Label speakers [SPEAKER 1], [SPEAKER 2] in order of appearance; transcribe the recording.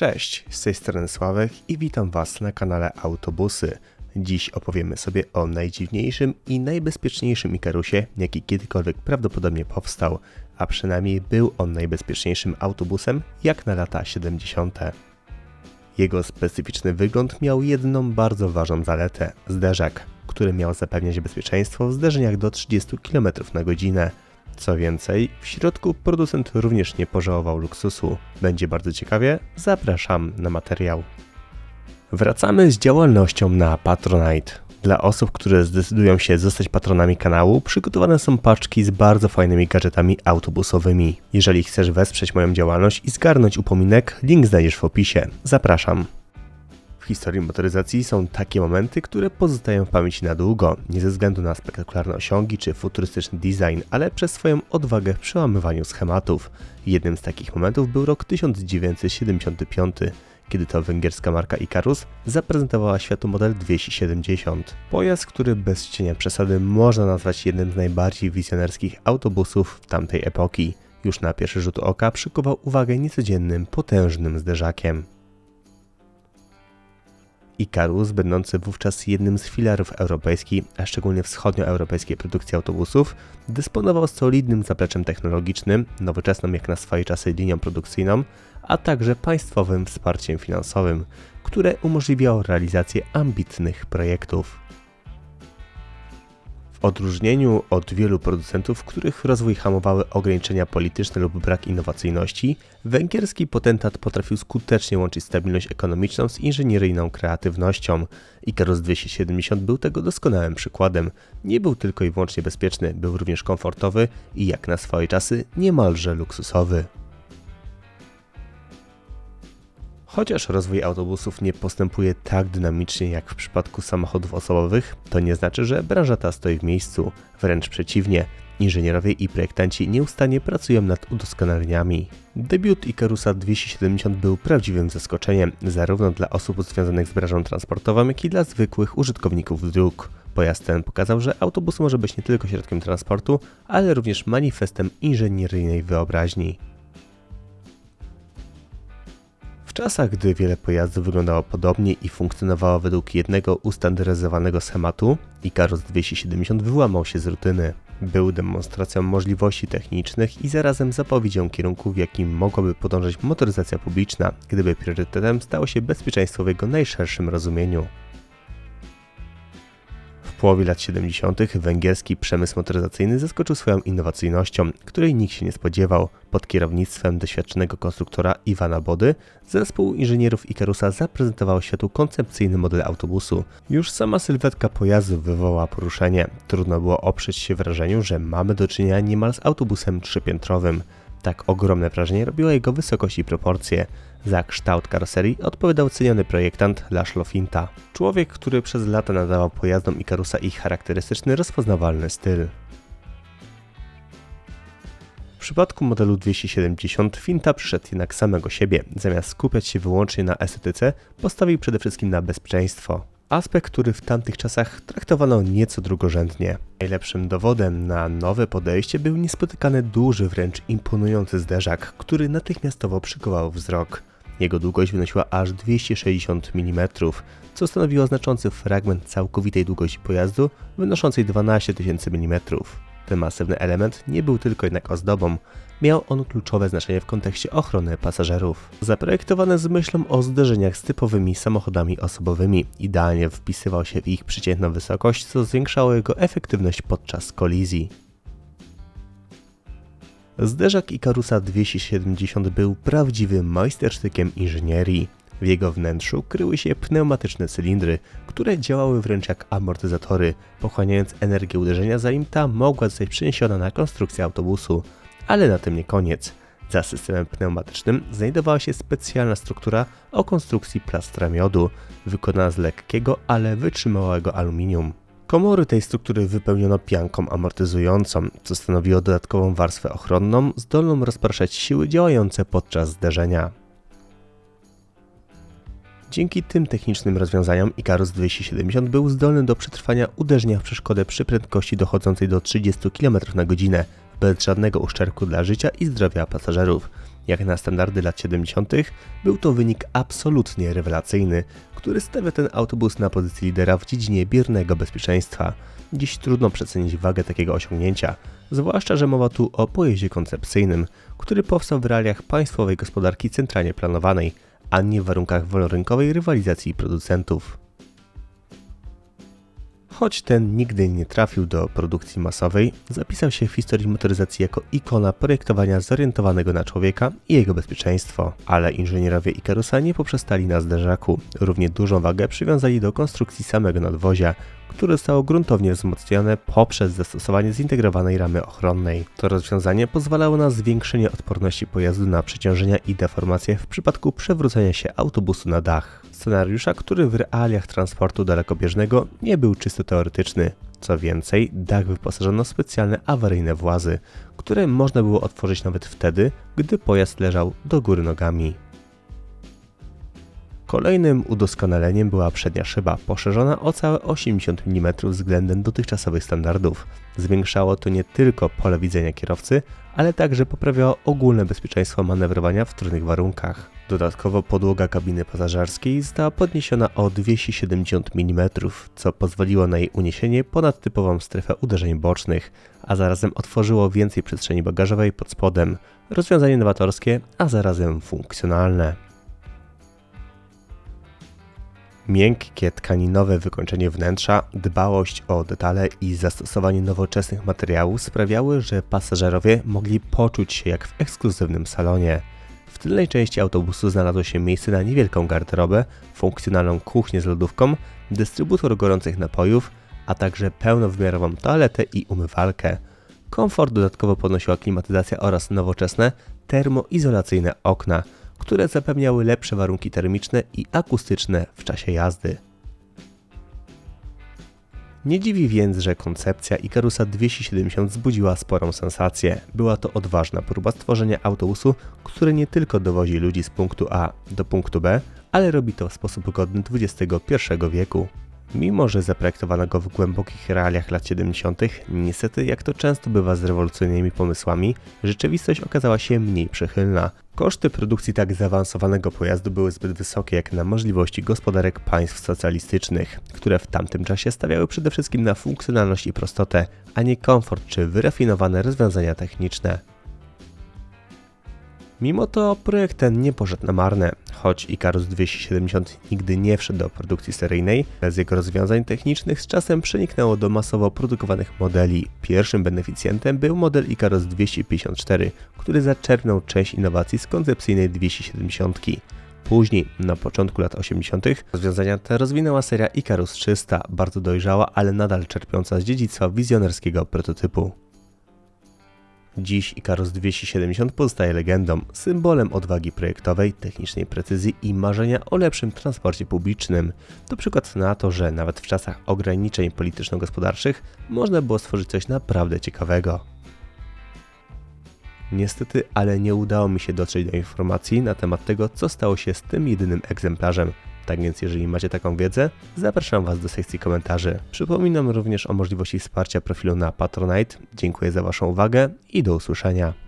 [SPEAKER 1] Cześć, z tej strony Sławek i witam Was na kanale Autobusy. Dziś opowiemy sobie o najdziwniejszym i najbezpieczniejszym Ikarusie, jaki kiedykolwiek prawdopodobnie powstał, a przynajmniej był on najbezpieczniejszym autobusem jak na lata 70. Jego specyficzny wygląd miał jedną bardzo ważną zaletę zderzak, który miał zapewniać bezpieczeństwo w zderzeniach do 30 km na godzinę. Co więcej, w środku producent również nie pożałował luksusu. Będzie bardzo ciekawie, zapraszam na materiał. Wracamy z działalnością na Patronite. Dla osób, które zdecydują się zostać patronami kanału, przygotowane są paczki z bardzo fajnymi gadżetami autobusowymi. Jeżeli chcesz wesprzeć moją działalność i zgarnąć upominek, link znajdziesz w opisie. Zapraszam. Historii motoryzacji są takie momenty, które pozostają w pamięci na długo, nie ze względu na spektakularne osiągi czy futurystyczny design, ale przez swoją odwagę w przełamywaniu schematów. Jednym z takich momentów był rok 1975, kiedy to węgierska marka Icarus zaprezentowała światu model 270. Pojazd, który bez cienia przesady można nazwać jednym z najbardziej wizjonerskich autobusów w tamtej epoki. Już na pierwszy rzut oka przykuwał uwagę niecodziennym, potężnym zderzakiem. Icarus, będący wówczas jednym z filarów europejskiej, a szczególnie wschodnioeuropejskiej produkcji autobusów, dysponował solidnym zapleczem technologicznym, nowoczesną jak na swoje czasy linią produkcyjną, a także państwowym wsparciem finansowym, które umożliwiało realizację ambitnych projektów. W odróżnieniu od wielu producentów, których rozwój hamowały ograniczenia polityczne lub brak innowacyjności, węgierski potentat potrafił skutecznie łączyć stabilność ekonomiczną z inżynieryjną kreatywnością. Icarus 270 był tego doskonałym przykładem. Nie był tylko i wyłącznie bezpieczny, był również komfortowy i jak na swoje czasy niemalże luksusowy. Chociaż rozwój autobusów nie postępuje tak dynamicznie jak w przypadku samochodów osobowych, to nie znaczy, że branża ta stoi w miejscu. Wręcz przeciwnie, inżynierowie i projektanci nieustannie pracują nad udoskonaleniami. Debiut Icarusa 270 był prawdziwym zaskoczeniem, zarówno dla osób związanych z branżą transportową, jak i dla zwykłych użytkowników dróg. Pojazd ten pokazał, że autobus może być nie tylko środkiem transportu, ale również manifestem inżynieryjnej wyobraźni. Czasach, gdy wiele pojazdów wyglądało podobnie i funkcjonowało według jednego ustandaryzowanego schematu, Icarus 270 wyłamał się z rutyny. Był demonstracją możliwości technicznych i zarazem zapowiedzią kierunku, w jakim mogłaby podążać motoryzacja publiczna, gdyby priorytetem stało się bezpieczeństwo w jego najszerszym rozumieniu. Połowie lat 70. węgierski przemysł motoryzacyjny zaskoczył swoją innowacyjnością, której nikt się nie spodziewał. Pod kierownictwem doświadczonego konstruktora Iwana Body zespół inżynierów Icarusa zaprezentował światu koncepcyjny model autobusu. Już sama sylwetka pojazdu wywołała poruszenie. Trudno było oprzeć się wrażeniu, że mamy do czynienia niemal z autobusem trzypiętrowym. Tak ogromne wrażenie robiła jego wysokość i proporcje. Za kształt karoserii odpowiadał ceniony projektant Laszlo Finta. Człowiek, który przez lata nadawał pojazdom Icarusa ich charakterystyczny, rozpoznawalny styl. W przypadku modelu 270 Finta przyszedł jednak samego siebie. Zamiast skupiać się wyłącznie na estetyce, postawił przede wszystkim na bezpieczeństwo. Aspekt, który w tamtych czasach traktowano nieco drugorzędnie. Najlepszym dowodem na nowe podejście był niespotykany duży, wręcz imponujący zderzak, który natychmiastowo przykuwał wzrok. Jego długość wynosiła aż 260 mm, co stanowiło znaczący fragment całkowitej długości pojazdu wynoszącej 12 000 mm. Ten masywny element nie był tylko jednak ozdobą, miał on kluczowe znaczenie w kontekście ochrony pasażerów. Zaprojektowany z myślą o zderzeniach z typowymi samochodami osobowymi, idealnie wpisywał się w ich przeciętną wysokość, co zwiększało jego efektywność podczas kolizji. Zderzak Icarusa 270 był prawdziwym majstersztykiem inżynierii. W jego wnętrzu kryły się pneumatyczne cylindry, które działały wręcz jak amortyzatory, pochłaniając energię uderzenia, zanim ta mogła zostać przeniesiona na konstrukcję autobusu. Ale na tym nie koniec. Za systemem pneumatycznym znajdowała się specjalna struktura o konstrukcji plastra miodu, wykonana z lekkiego, ale wytrzymałego aluminium. Komory tej struktury wypełniono pianką amortyzującą, co stanowiło dodatkową warstwę ochronną, zdolną rozpraszać siły działające podczas zderzenia. Dzięki tym technicznym rozwiązaniom Icarus 270 był zdolny do przetrwania uderzenia w przeszkodę przy prędkości dochodzącej do 30 km na godzinę bez żadnego uszczerbku dla życia i zdrowia pasażerów. Jak na standardy lat 70., był to wynik absolutnie rewelacyjny, który stawia ten autobus na pozycji lidera w dziedzinie biernego bezpieczeństwa. Dziś trudno przecenić wagę takiego osiągnięcia, zwłaszcza, że mowa tu o pojeździe koncepcyjnym, który powstał w realiach państwowej gospodarki centralnie planowanej, a nie w warunkach wolnorynkowej rywalizacji producentów. Choć ten nigdy nie trafił do produkcji masowej, zapisał się w historii motoryzacji jako ikona projektowania zorientowanego na człowieka i jego bezpieczeństwo. Ale inżynierowie Ikarusa nie poprzestali na zderzaku. Równie dużą wagę przywiązali do konstrukcji samego nadwozia, które zostało gruntownie wzmocnione poprzez zastosowanie zintegrowanej ramy ochronnej. To rozwiązanie pozwalało na zwiększenie odporności pojazdu na przeciążenia i deformacje w przypadku przewrócenia się autobusu na dach. Scenariusza, który w realiach transportu dalekobieżnego nie był czysto teoretyczny. Co więcej, dach wyposażono w specjalne awaryjne włazy, które można było otworzyć nawet wtedy, gdy pojazd leżał do góry nogami. Kolejnym udoskonaleniem była przednia szyba, poszerzona o całe 80 mm względem dotychczasowych standardów. Zwiększało to nie tylko pole widzenia kierowcy, ale także poprawiało ogólne bezpieczeństwo manewrowania w trudnych warunkach. Dodatkowo podłoga kabiny pasażerskiej została podniesiona o 270 mm, co pozwoliło na jej uniesienie ponad typową strefę uderzeń bocznych, a zarazem otworzyło więcej przestrzeni bagażowej pod spodem. Rozwiązanie nowatorskie, a zarazem funkcjonalne. Miękkie tkaninowe wykończenie wnętrza, dbałość o detale i zastosowanie nowoczesnych materiałów sprawiały, że pasażerowie mogli poczuć się jak w ekskluzywnym salonie. W tylnej części autobusu znalazło się miejsce na niewielką garderobę, funkcjonalną kuchnię z lodówką, dystrybutor gorących napojów, a także pełnowymiarową toaletę i umywalkę. Komfort dodatkowo podnosiła klimatyzacja oraz nowoczesne, termoizolacyjne okna – które zapewniały lepsze warunki termiczne i akustyczne w czasie jazdy. Nie dziwi więc, że koncepcja Ikarusa 270 wzbudziła sporą sensację. Była to odważna próba stworzenia autobusu, który nie tylko dowozi ludzi z punktu A do punktu B, ale robi to w sposób godny XXI wieku. Mimo, że zaprojektowano go w głębokich realiach lat 70., niestety, jak to często bywa z rewolucyjnymi pomysłami, rzeczywistość okazała się mniej przychylna. Koszty produkcji tak zaawansowanego pojazdu były zbyt wysokie jak na możliwości gospodarek państw socjalistycznych, które w tamtym czasie stawiały przede wszystkim na funkcjonalność i prostotę, a nie komfort czy wyrafinowane rozwiązania techniczne. Mimo to projekt ten nie poszedł na marne. Choć Icarus 270 nigdy nie wszedł do produkcji seryjnej, z jego rozwiązań technicznych z czasem przeniknęło do masowo produkowanych modeli. Pierwszym beneficjentem był model Icarus 254, który zaczerpnął część innowacji z koncepcyjnej 270. Później, na początku lat 80., rozwiązania te rozwinęła seria Icarus 300, bardzo dojrzała, ale nadal czerpiąca z dziedzictwa wizjonerskiego prototypu. Dziś Icarus 270 pozostaje legendą, symbolem odwagi projektowej, technicznej precyzji i marzenia o lepszym transporcie publicznym. To przykład na to, że nawet w czasach ograniczeń polityczno-gospodarczych można było stworzyć coś naprawdę ciekawego. Niestety, ale nie udało mi się dotrzeć do informacji na temat tego, co stało się z tym jedynym egzemplarzem. Tak więc jeżeli macie taką wiedzę, zapraszam Was do sekcji komentarzy. Przypominam również o możliwości wsparcia profilu na Patronite. Dziękuję za Waszą uwagę i do usłyszenia.